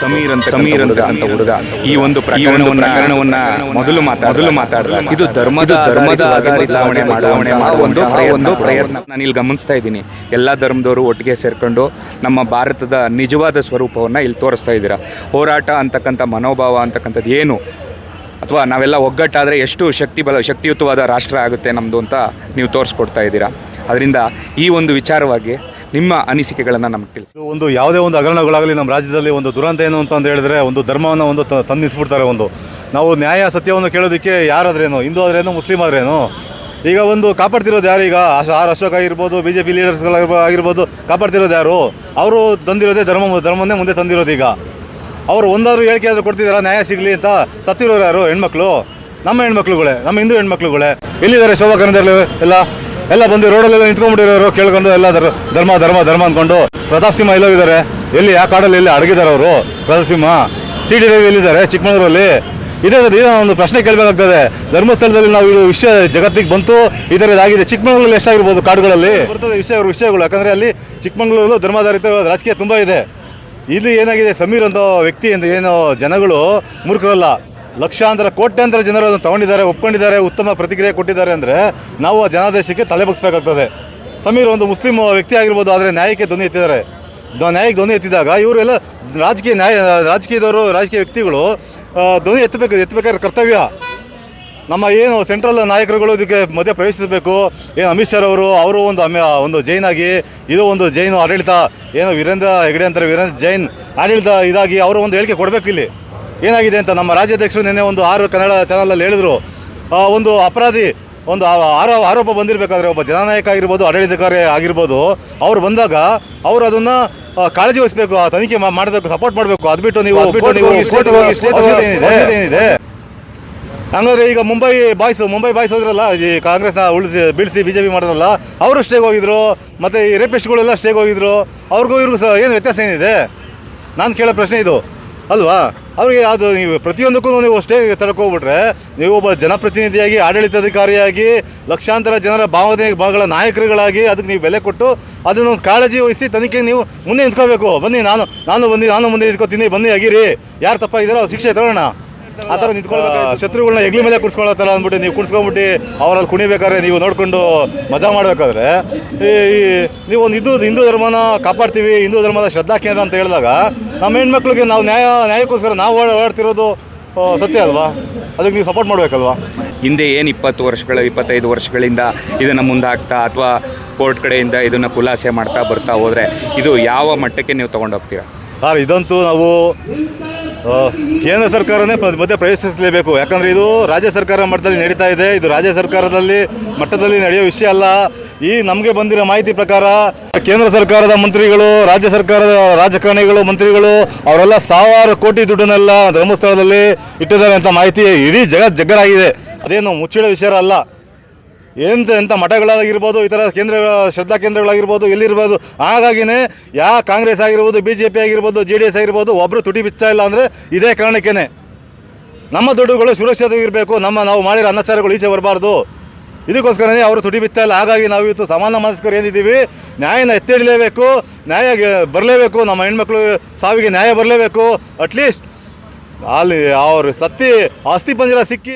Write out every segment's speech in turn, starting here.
ಸಮೀರ್ ಅಂತ ಸಮೀರ್ ಅಂತ ಹುಡುಗ. ಈ ಒಂದು ಪ್ರಕರಣವನ್ನ ಮೊದಲು ಮಾತಾ ಮೊದಲು ಮಾತಾಡಲ್ಲ ಇದು ಧರ್ಮದ ಧರ್ಮದ ಬದಲಾವಣೆ ಮಾಡಲಾವಣೆ ಮಾಡುವ ಒಂದು ಒಂದು ಪ್ರಯತ್ನ. ನಾನು ಇಲ್ಲಿ ಗಮನಿಸ್ತಾ ಇದ್ದೀನಿ. ಎಲ್ಲ ಧರ್ಮದವರು ಒಟ್ಟಿಗೆ ಸೇರ್ಕೊಂಡು ನಮ್ಮ ಭಾರತದ ನಿಜವಾದ ಸ್ವರೂಪವನ್ನು ಇಲ್ಲಿ ತೋರಿಸ್ತಾ ಇದ್ದೀರಾ. ಹೋರಾಟ ಅಂತಕ್ಕಂಥ ಮನೋಭಾವ ಅಂತಕ್ಕಂಥದ್ದು ಏನು? ಅಥವಾ ನಾವೆಲ್ಲ ಒಗ್ಗಟ್ಟಾದರೆ ಎಷ್ಟು ಶಕ್ತಿ ಬಲ ಶಕ್ತಿಯುತವಾದ ರಾಷ್ಟ್ರ ಆಗುತ್ತೆ ನಮ್ಮದು ಅಂತ ನೀವು ತೋರಿಸ್ಕೊಡ್ತಾ ಇದ್ದೀರಾ. ಅದರಿಂದ ಈ ಒಂದು ವಿಚಾರವಾಗಿ ನಿಮ್ಮ ಅನಿಸಿಕೆಗಳನ್ನು ನಮಗೆ ತಿಳಿಸಿ. ಒಂದು ಯಾವುದೇ ಒಂದು ಹಗರಣಗಳಾಗಲಿ, ನಮ್ಮ ರಾಜ್ಯದಲ್ಲಿ ಒಂದು ದುರಂತ ಏನು ಅಂತ ಹೇಳಿದ್ರೆ ಒಂದು ಧರ್ಮವನ್ನು ಒಂದು ತಂದಿಸ್ಬಿಡ್ತಾರೆ ತಂದು ಒಂದು. ನಾವು ನ್ಯಾಯ ಸತ್ಯವನ್ನು ಕೇಳೋದಕ್ಕೆ ಯಾರಾದ್ರೇನು, ಹಿಂದೂ ಆದ್ರೇನು, ಮುಸ್ಲಿಂ ಆದ್ರೇನು? ಈಗ ಒಂದು ಕಾಪಾಡ್ತಿರೋದು ಯಾರು ಈಗ? ಆರ್ ಅಶೋಕ್ ಆಗಿರ್ಬೋದು ಬಿ ಜೆ ಪಿ ಲೀಡರ್ಸ್ಗಳಾಗಿರ್ಬೋದು ಆಗಿರ್ಬೋದು, ಕಾಪಾಡ್ತಿರೋದು ಯಾರು? ಅವರು ತಂದಿರೋದೇ ಧರ್ಮ, ಧರ್ಮವನ್ನೇ ಮುಂದೆ ತಂದಿರೋದು ಈಗ. ಅವರು ಒಂದಾದ್ರು ಹೇಳಿಕೆ ಆದರೂ ಕೊಡ್ತಿದಾರ? ನ್ಯಾಯ ಸಿಗಲಿ ಅಂತ ಸತ್ತಿರೋರು ಯಾರು? ಹೆಣ್ಮಕ್ಳು? ನಮ್ಮ ಹೆಣ್ಮಕ್ಳುಗಳೇ, ನಮ್ಮ ಹಿಂದೂ ಹೆಣ್ಮಕ್ಳುಗಳೇ? ಎಲ್ಲಿದ್ದಾರೆ ಶೋಭಾ ಕರಂದರ್ಲು ಎಲ್ಲ? ಎಲ್ಲ ಬಂದು ರೋಡಲ್ಲೆಲ್ಲ ನಿಂತ್ಕೊಂಡ್ಬಿಟ್ಟಿರೋರು ಕೇಳ್ಕೊಂಡು ಎಲ್ಲ ಧರ್- ಧರ್ಮ ಧರ್ಮ ಧರ್ಮ ಅಂದ್ಕೊಂಡು ಪ್ರತಾಪ್ ಸಿಂಹ ಎಲ್ಲೋಗಿದ್ದಾರೆ ಎಲ್ಲಿ ಆ ಕಾಡಲ್ಲಿ, ಎಲ್ಲಿ ಅಡಗಿದ್ದಾರೆ ಅವರು? ಪ್ರತಾಪ್ ಸಿಂಹ. ಸಿ ಡಿ ರವಿ ಎಲ್ಲಿದ್ದಾರೆ? ಚಿಕ್ಕಮಗಳೂರಲ್ಲಿ. ಇದೇ ಇದೇ ಒಂದು ಪ್ರಶ್ನೆ ಕೇಳಬೇಕಾಗ್ತದೆ. ಧರ್ಮಸ್ಥಳದಲ್ಲಿ ನಾವು ಇದು ವಿಷಯ ಜಗತ್ತಿಗೆ ಬಂತು ಆಗಿದೆ. ಇದಾಗಿದೆ ಚಿಕ್ಕಮಗಳೂರಲ್ಲಿ ಎಷ್ಟಾಗಿರ್ಬೋದು ಕಾಡುಗಳಲ್ಲಿ? ಬರ್ತದೆ ವಿಷಯ, ವಿಷಯಗಳು. ಯಾಕಂದರೆ ಅಲ್ಲಿ ಚಿಕ್ಕಮಗಳೂರು ಧರ್ಮಾಧಾರಿತ ರಾಜಕೀಯ ತುಂಬ ಇದೆ. ಇಲ್ಲಿ ಏನಾಗಿದೆ? ಸಮೀರ್ ಅಂತ ವ್ಯಕ್ತಿ ಅಂತ ಏನು ಜನಗಳು, ಮೂರ್ಖರಲ್ಲ. ಲಕ್ಷಾಂತರ, ಕೋಟ್ಯಾಂತರ ಜನರು ಅದನ್ನು ತಗೊಂಡಿದ್ದಾರೆ, ಒಪ್ಕೊಂಡಿದ್ದಾರೆ, ಉತ್ತಮ ಪ್ರತಿಕ್ರಿಯೆ ಕೊಟ್ಟಿದ್ದಾರೆ ಅಂದರೆ ನಾವು ಆ ಜನಾದೇಶಕ್ಕೆ ತಲೆ ಬಗ್ಸ್ಬೇಕಾಗ್ತದೆ. ಸಮೀರ್ ಒಂದು ಮುಸ್ಲಿಂ ವ್ಯಕ್ತಿ ಆಗಿರ್ಬೋದು, ಆದರೆ ನ್ಯಾಯಕ್ಕೆ ಧ್ವನಿ ಎತ್ತಿದ್ದಾರೆ. ನ್ಯಾಯಕ್ಕೆ ಧ್ವನಿ ಎತ್ತಿದಾಗ ಇವರೆಲ್ಲ ರಾಜಕೀಯ ನ್ಯಾಯ, ರಾಜಕೀಯದವರು, ರಾಜಕೀಯ ವ್ಯಕ್ತಿಗಳು ಧ್ವನಿ ಎತ್ತಬೇಕು, ಎತ್ತಬೇಕಾದ್ರೆ ಕರ್ತವ್ಯ. ನಮ್ಮ ಏನು ಸೆಂಟ್ರಲ್ ನಾಯಕರುಗಳು ಇದಕ್ಕೆ ಮಧ್ಯೆ ಪ್ರವೇಶಿಸಬೇಕು, ಏನು ಅಮಿತ್ ಶಾ ಅವರು ಅವರು ಒಂದು ಅಮೆ ಒಂದು ಜೈನ್ ಆಗಿ, ಇದು ಒಂದು ಜೈನು ಆಡಳಿತ, ಏನು ವೀರೇಂದ್ರ ಹೆಗಡೆ ಅಂತಾರೆ, ವೀರೇಂದ್ರ ಜೈನ್ ಆಡಳಿತ ಇದಾಗಿ ಅವರು ಒಂದು ಹೇಳಿಕೆ ಕೊಡಬೇಕು ಇಲ್ಲಿ. ಏನಾಗಿದೆ ಅಂತ ನಮ್ಮ ರಾಜ್ಯಾಧ್ಯಕ್ಷರು ನಿನ್ನೆ ಒಂದು ಆರು ಕನ್ನಡ ಚಾನಲಲ್ಲಿ ಹೇಳಿದರು. ಒಂದು ಅಪರಾಧಿ ಒಂದು ಆರೋ ಆರೋಪ ಬಂದಿರಬೇಕಾದ್ರೆ ಒಬ್ಬ ಜನನಾಯಕ ಆಗಿರ್ಬೋದು ಆಡಳಿತಕಾರಿ ಆಗಿರ್ಬೋದು ಅವ್ರು ಬಂದಾಗ ಅವರು ಅದನ್ನು ಕಾಳಜಿ ವಹಿಸಬೇಕು ಆ ತನಿಖೆ ಮಾಡಬೇಕು ಸಪೋರ್ಟ್ ಮಾಡಬೇಕು ಅದು ಬಿಟ್ಟು ನೀವು ಏನಿದೆ? ಹಂಗಾದ್ರೆ ಈಗ ಮುಂಬೈ ಬಾಯ್ಸ್ ಮುಂಬೈ ಬಾಯ್ಸ್ ಹೋದ್ರಲ್ಲ ಈ ಕಾಂಗ್ರೆಸ್ನ ಉಳಿಸಿ ಬೀಳಿಸಿ ಬಿ ಜೆ ಪಿ ಮಾಡಿದ್ರಲ್ಲ ಅವರು ಸ್ಟೇಗೆ ಹೋಗಿದ್ರು ಮತ್ತು ಈ ರೇಪಿಸ್ಟ್ಗಳೆಲ್ಲ ಸ್ಟೇಗೆ ಹೋಗಿದ್ರು ಅವ್ರಿಗೂ ಇವ್ರಿಗೂ ಸಹ ಏನು ವ್ಯತ್ಯಾಸ ಏನಿದೆ? ನಾನು ಕೇಳೋ ಪ್ರಶ್ನೆ ಇದು. ಅಲ್ವಾ? ಅವ್ರಿಗೆ ಅದು ನೀವು ಪ್ರತಿಯೊಂದಕ್ಕೂ ನೀವು ಅಷ್ಟೇ ತಡ್ಕೋಬಿಟ್ರೆ ನೀವು ಒಬ್ಬ ಜನಪ್ರತಿನಿಧಿಯಾಗಿ, ಆಡಳಿತಾಧಿಕಾರಿಯಾಗಿ, ಲಕ್ಷಾಂತರ ಜನರ ಭಾವನೆ ಭಾಗಗಳ ನಾಯಕರುಗಳಾಗಿ ಅದಕ್ಕೆ ನೀವು ಬೆಲೆ ಕೊಟ್ಟು ಅದನ್ನು ಕಾಳಜಿ ವಹಿಸಿ ತನಿಖೆ ನೀವು ಮುಂದೆ ನಿಂತ್ಕೋಬೇಕು. ಬನ್ನಿ, ನಾನು ನಾನು ಬಂದು ನಾನು ಮುಂದೆ ನಿಂತ್ಕೋತೀನಿ. ಬನ್ನಿ ಆಗಿರಿ ಯಾರು ತಪ್ಪಾಗಿದ್ದಾರೋ ಶಿಕ್ಷೆ ತಗೊಳ್ಳೋಣ ಆ ಥರ ನಿಂತ್ಕೊಳ್ಬೇಕು ಶತ್ರುಗಳನ್ನ ಎಗ್ಲಿ ಮೇಲೆ ಕುಡ್ಸ್ಕೊಳತ್ತಲ್ಲ ಅಂದ್ಬಿಟ್ಟು ನೀವು ಕುಡ್ಸ್ಕೊಂಬಿಟ್ಟು ಅವರಲ್ಲಿ ಕುಣಿಬೇಕಾದ್ರೆ ನೀವು ನೋಡಿಕೊಂಡು ಮಜಾ ಮಾಡಬೇಕಾದ್ರೆ ಈ ನೀವು ಒಂದು ಹಿಂದೂ ಹಿಂದೂ ಧರ್ಮನ ಕಾಪಾಡ್ತೀವಿ ಹಿಂದೂ ಧರ್ಮದ ಶ್ರದ್ಧಾ ಕೇಂದ್ರ ಅಂತ ಹೇಳಿದಾಗ ನಮ್ಮ ಹೆಣ್ಮಕ್ಳಿಗೆ ನಾವು ನ್ಯಾಯ ನ್ಯಾಯಕ್ಕೋಸ್ಕರ ನಾವು ಓಡಾ- ಓಡಾಡ್ತಿರೋದು ಸತ್ಯ ಅಲ್ವಾ? ಅದಕ್ಕೆ ನೀವು ಸಪೋರ್ಟ್ ಮಾಡಬೇಕಲ್ವಾ? ಹಿಂದೆ ಏನು ಇಪ್ಪತ್ತು ವರ್ಷಗಳ ಇಪ್ಪತ್ತೈದು ವರ್ಷಗಳಿಂದ ಇದನ್ನು ಮುಂದಾಗ್ತಾ ಅಥವಾ ಕೋರ್ಟ್ ಕಡೆಯಿಂದ ಇದನ್ನು ಖುಲಾಸೆ ಮಾಡ್ತಾ ಬರ್ತಾ ಹೋದರೆ ಇದು ಯಾವ ಮಟ್ಟಕ್ಕೆ ನೀವು ತೊಗೊಂಡೋಗ್ತೀರಾ? ಸರ್ ಇದಂತೂ ನಾವು ಕೇಂದ್ರ ಸರ್ಕಾರನೇ ಮತ್ತೆ ಪ್ರವೇಶಿಸಲೇಬೇಕು. ಯಾಕಂದರೆ ಇದು ರಾಜ್ಯ ಸರ್ಕಾರ ಮಟ್ಟದಲ್ಲಿ ನಡೀತಾ ಇದೆ. ಇದು ರಾಜ್ಯ ಸರ್ಕಾರದಲ್ಲಿ ಮಟ್ಟದಲ್ಲಿ ನಡೆಯೋ ವಿಷಯ ಅಲ್ಲ. ಈ ನಮಗೆ ಬಂದಿರೋ ಮಾಹಿತಿ ಪ್ರಕಾರ ಕೇಂದ್ರ ಸರ್ಕಾರದ ಮಂತ್ರಿಗಳು, ರಾಜ್ಯ ಸರ್ಕಾರದ ರಾಜಕಾರಣಿಗಳು, ಮಂತ್ರಿಗಳು, ಅವರೆಲ್ಲ ಸಾವಿರಾರು ಕೋಟಿ ದುಡ್ಡನ್ನೆಲ್ಲ ಧರ್ಮಸ್ಥಳದಲ್ಲಿ ಇಟ್ಟಿದ್ದಾರೆ ಅಂತ ಮಾಹಿತಿ ಇಡೀ ಜಗತ್ ಜಗ್ಗರಾಗಿದೆ. ಅದೇನು ಮುಚ್ಚಿಡೋ ವಿಷಯ ಅಲ್ಲ. ಎಂತ ಎಂಥ ಮಠಗಳಾಗಿರ್ಬೋದು ಥರ ಕೇಂದ್ರ, ಶ್ರದ್ಧಾ ಕೇಂದ್ರಗಳಾಗಿರ್ಬೋದು, ಎಲ್ಲಿರ್ಬೋದು, ಹಾಗಾಗಿನೇ ಯಾ ಕಾಂಗ್ರೆಸ್ ಆಗಿರ್ಬೋದು ಬಿ ಜೆ ಪಿ ಆಗಿರ್ಬೋದು, ಜೆ ಡಿ ಎಸ್ ಆಗಿರ್ಬೋದು ಒಬ್ಬರು ತುಟಿ ಬಿಚ್ತಾ ಇಲ್ಲ ಅಂದರೆ ಇದೇ ಕಾರಣಕ್ಕೇ ನಮ್ಮ ದುಡ್ಡುಗಳು ಸುರಕ್ಷಿತವಾಗಿರಬೇಕು ನಮ್ಮ ನಾವು ಮಾಡಿರೋ ಅನಾಚಾರಗಳು ಈಚೆ ಬರಬಾರ್ದು. ಇದಕ್ಕೋಸ್ಕರನೇ ಅವರು ತುಟಿ ಬಿತ್ತಾ ಇಲ್ಲ, ಹಾಗಾಗಿ ನಾವು ಇವತ್ತು ಸಮಾನ ಮನಸ್ಕರು ಏನಿದ್ದೀವಿ, ನ್ಯಾಯನ ಎತ್ತಿಡಲೇಬೇಕು ನ್ಯಾಯ ಬರಲೇಬೇಕು, ನಮ್ಮ ಹೆಣ್ಮಕ್ಳು ಸಾವಿಗೆ ನ್ಯಾಯ ಬರಲೇಬೇಕು ಅಟ್ಲೀಸ್ಟ್ ಅಲ್ಲಿ ಅವರು ಸತ್ತಿ ಅಸ್ಥಿ ಪಂಜರ ಸಿಕ್ಕಿ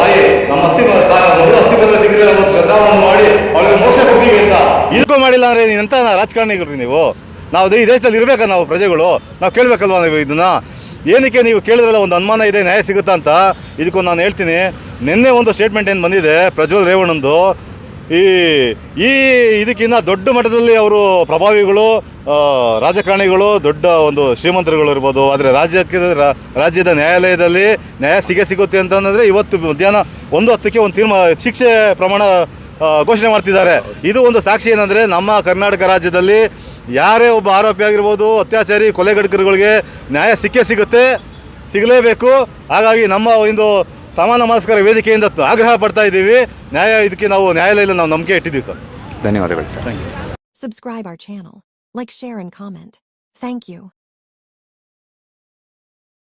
ತಾಯಿ, ನಮ್ಮ ಅಸ್ಥಿ ಮೊದಲು ಅಸ್ಥಿ ಪಂಜರ ಸಿಕ್ಕಿದ್ರೆ ಶ್ರದ್ಧಾವನ್ನು ಮಾಡಿ ಅವಳಿಗೆ ಮೋಕ್ಷ ಕೊಡ್ತೀವಿ ಅಂತ. ಇದಕ್ಕೂ ಮಾಡಿಲ್ಲ ಅಂದರೆ ನೀನು ಎಂತ ರಾಜಕಾರಣಿಗಳು ನೀವು? ನಾವು ಈ ದೇಶದಲ್ಲಿ ಇರಬೇಕಾ ನಾವು ಪ್ರಜೆಗಳು? ನಾವು ಕೇಳಬೇಕಲ್ವಾ ನೀವು ಇದನ್ನ? ಏನಕ್ಕೆ ನೀವು ಕೇಳಿದ್ರಲ್ಲ ಒಂದು ಅನುಮಾನ ಇದೆ, ನ್ಯಾಯ ಸಿಗುತ್ತಾ ಅಂತ? ಇದಕ್ಕೊಂದು ನಾನು ಹೇಳ್ತೀನಿ. ನಿನ್ನೆ ಒಂದು ಸ್ಟೇಟ್ಮೆಂಟ್ ಏನು ಬಂದಿದೆ, ಪ್ರಜ್ವಲ್ ರೇವಣ್ಣಂದು. ಈ ಈ ಇದಕ್ಕಿಂತ ದೊಡ್ಡ ಮಟ್ಟದಲ್ಲಿ ಅವರು ಪ್ರಭಾವಿಗಳು ರಾಜಕಾರಣಿಗಳು, ದೊಡ್ಡ ಒಂದು ಶ್ರೀಮಂತರುಗಳು ಇರ್ಬೋದು. ಆದರೆ ರಾಜ್ಯಕ್ಕೆ ರಾಜ್ಯದ ನ್ಯಾಯಾಲಯದಲ್ಲಿ ನ್ಯಾಯ ಸಿಗೇ ಸಿಗುತ್ತೆ ಅಂತಂದರೆ ಇವತ್ತು ಮಧ್ಯಾಹ್ನ ಒಂದು ಹತ್ತಕ್ಕೆ ಒಂದು ತೀರ್ಮಾನ ಶಿಕ್ಷೆ ಪ್ರಮಾಣ ಘೋಷಣೆ ಮಾಡ್ತಿದ್ದಾರೆ. ಇದು ಒಂದು ಸಾಕ್ಷಿ ಏನಂದರೆ ನಮ್ಮ ಕರ್ನಾಟಕ ರಾಜ್ಯದಲ್ಲಿ ಯಾರೇ ಒಬ್ಬ ಆರೋಪಿ ಆಗಿರ್ಬೋದು, ಅತ್ಯಾಚಾರಿ ಕೊಲೆಗಡಕರುಗಳಿಗೆ ನ್ಯಾಯ ಸಿಕ್ಕೇ ಸಿಗುತ್ತೆ, ಸಿಗಲೇಬೇಕು. ಹಾಗಾಗಿ ನಮ್ಮ ಒಂದು ಸಮಾನ ಮನಸ್ಕರ ವೇದಿಕೆಯಿಂದ ಆಗ್ರಹ ಪಡ್ತಾ ಇದ್ದೀವಿ ನ್ಯಾಯ ಇದಕ್ಕೆ ನಾವು ನ್ಯಾಯಾಲಯದಲ್ಲಿ ನಾವು ನಂಬಿಕೆ ಇಟ್ಟಿದ್ದೀವಿ ಸರ್ ಧನ್ಯವಾದಗಳು sir thank you Subscribe our channel. Like, share, and comment. Thank you.